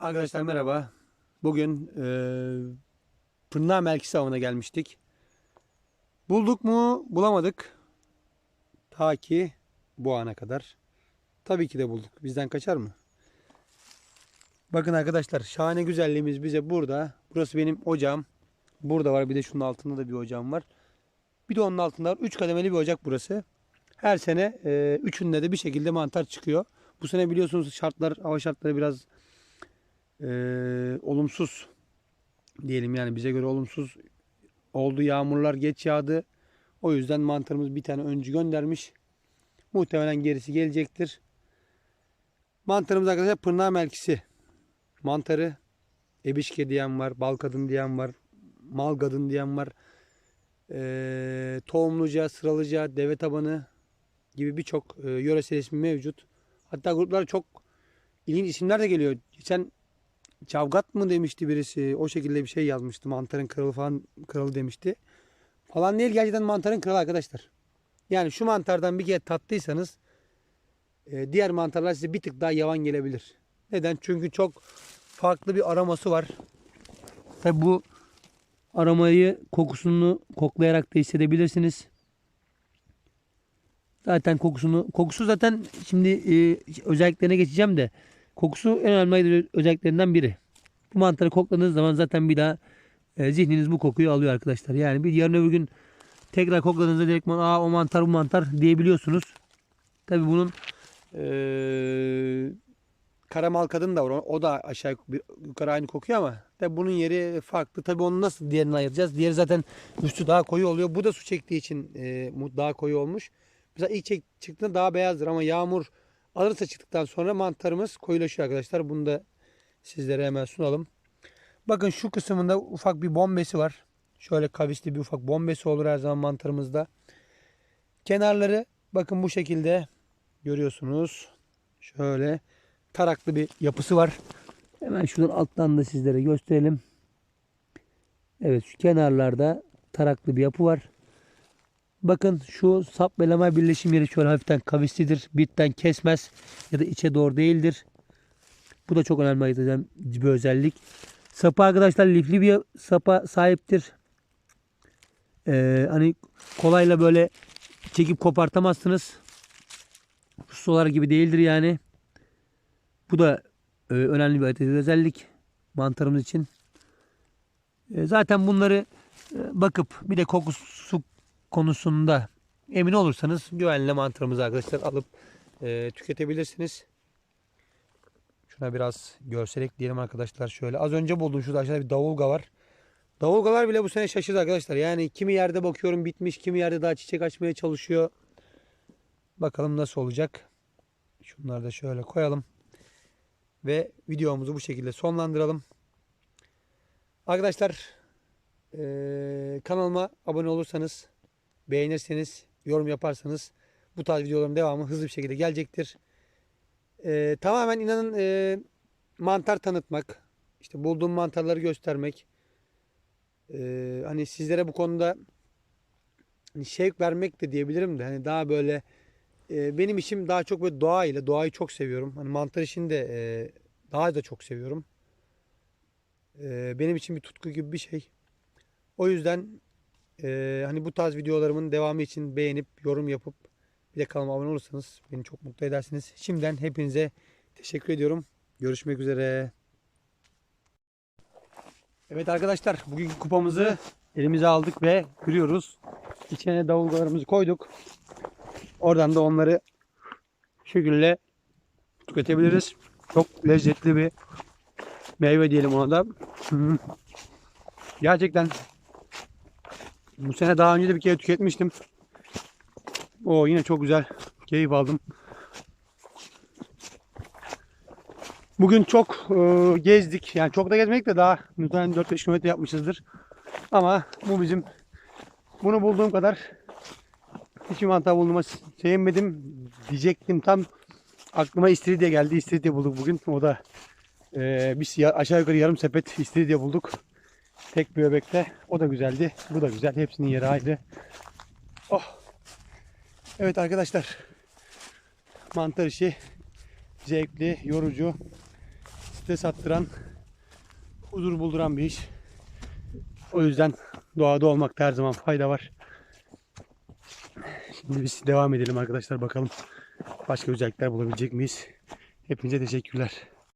Arkadaşlar merhaba. Bugün e, Pırnağı Melkisi avına gelmiştik. Bulduk mu? Bulamadık. Ta ki bu ana kadar. Tabii ki de bulduk. Bizden kaçar mı? Bakın arkadaşlar şahane güzelliğimiz bize burada. Burası benim ocağım. Burada var bir de şunun altında da bir ocağım var. Bir de onun altında var. Üç kademeli bir ocak burası. Her sene e, üçünde de bir şekilde mantar çıkıyor. Bu sene biliyorsunuz şartlar, hava şartları biraz e, olumsuz diyelim yani bize göre olumsuz oldu. Yağmurlar geç yağdı. O yüzden mantarımız bir tane öncü göndermiş. Muhtemelen gerisi gelecektir. Mantarımız arkadaşlar pırnağı melkisi. Mantarı ebişke diyen var, bal kadın diyen var, mal kadın diyen var. E, tohumluca, sıralıca, deve tabanı gibi birçok e, yöresel ismi mevcut. Hatta gruplar çok ilginç isimler de geliyor. Geçen Çavgat mı demişti birisi. O şekilde bir şey yazmıştı. Mantarın kralı falan kralı demişti. Falan değil gerçekten mantarın kralı arkadaşlar. Yani şu mantardan bir kere tattıysanız e, diğer mantarlar size bir tık daha yavan gelebilir. Neden? Çünkü çok farklı bir aroması var. Tabi bu aromayı kokusunu koklayarak da hissedebilirsiniz. Zaten kokusunu kokusu zaten şimdi e, özelliklerine geçeceğim de kokusu en önemli özelliklerinden biri. Bu mantarı kokladığınız zaman zaten bir daha e, zihniniz bu kokuyu alıyor arkadaşlar. Yani bir yarın öbür gün tekrar kokladığınızda direkt aa o mantar bu mantar diyebiliyorsunuz. Tabi bunun e, karamal kadın da var. O da aşağı yukarı aynı kokuyor ama tabi bunun yeri farklı. Tabi onu nasıl diğerini ayıracağız? Diğeri zaten üstü daha koyu oluyor. Bu da su çektiği için e, daha koyu olmuş. Mesela ilk çek, çıktığında daha beyazdır ama yağmur alırsa çıktıktan sonra mantarımız koyulaşıyor arkadaşlar. Bunu da sizlere hemen sunalım. Bakın şu kısmında ufak bir bombesi var. Şöyle kavisli bir ufak bombesi olur her zaman mantarımızda. Kenarları bakın bu şekilde görüyorsunuz. Şöyle taraklı bir yapısı var. Hemen şuradan alttan da sizlere gösterelim. Evet şu kenarlarda taraklı bir yapı var. Bakın şu sap ve lamel birleşim yeri şöyle hafiften kavislidir. Bitten kesmez ya da içe doğru değildir. Bu da çok önemli bir özellik. Sapı arkadaşlar lifli bir sapa sahiptir. Ee, hani kolayla böyle çekip kopartamazsınız. Sular gibi değildir yani. Bu da e, önemli bir özellik mantarımız için. E, zaten bunları e, bakıp bir de kokusu konusunda emin olursanız güvenli mantarımızı arkadaşlar alıp e, tüketebilirsiniz. Şuna biraz görsel ekleyelim arkadaşlar şöyle. Az önce buldum şurada aşağıda bir davulga var. Davulgalar bile bu sene şaşırdı arkadaşlar. Yani kimi yerde bakıyorum bitmiş, kimi yerde daha çiçek açmaya çalışıyor. Bakalım nasıl olacak. Şunları da şöyle koyalım. Ve videomuzu bu şekilde sonlandıralım. Arkadaşlar e, kanalıma abone olursanız beğenirseniz, yorum yaparsanız bu tarz videoların devamı hızlı bir şekilde gelecektir. Ee, tamamen inanın e, mantar tanıtmak, işte bulduğum mantarları göstermek, ee, hani sizlere bu konuda hani şevk vermek de diyebilirim de hani daha böyle e, benim işim daha çok böyle doğa ile doğayı çok seviyorum. Hani mantar işini de e, daha da çok seviyorum. E, benim için bir tutku gibi bir şey. O yüzden ee, hani bu tarz videolarımın devamı için beğenip yorum yapıp bir de kanalıma abone olursanız beni çok mutlu edersiniz. Şimdiden hepinize teşekkür ediyorum. Görüşmek üzere. Evet arkadaşlar bugünkü kupamızı elimize aldık ve kırıyoruz. İçine davulgalarımızı koyduk. Oradan da onları şu şekilde tüketebiliriz. Çok lezzetli bir meyve diyelim ona da. Gerçekten bu sene daha önce de bir kere tüketmiştim. O yine çok güzel. Keyif aldım. Bugün çok e, gezdik. Yani çok da gezmedik de daha muhtemelen 4-5 kilometre yapmışızdır. Ama bu bizim bunu bulduğum kadar hiç mantar bulduğuma sevmedim diyecektim. Tam aklıma istiridye geldi. İstiridye bulduk bugün. O da e, biz aşağı yukarı yarım sepet istiridye bulduk. Tek bir öbekte. O da güzeldi. Bu da güzel. Hepsinin yeri ayrı. Oh. Evet arkadaşlar. Mantar işi zevkli, yorucu, stres attıran, huzur bulduran bir iş. O yüzden doğada olmakta her zaman fayda var. Şimdi biz devam edelim arkadaşlar bakalım başka özellikler bulabilecek miyiz? Hepinize teşekkürler.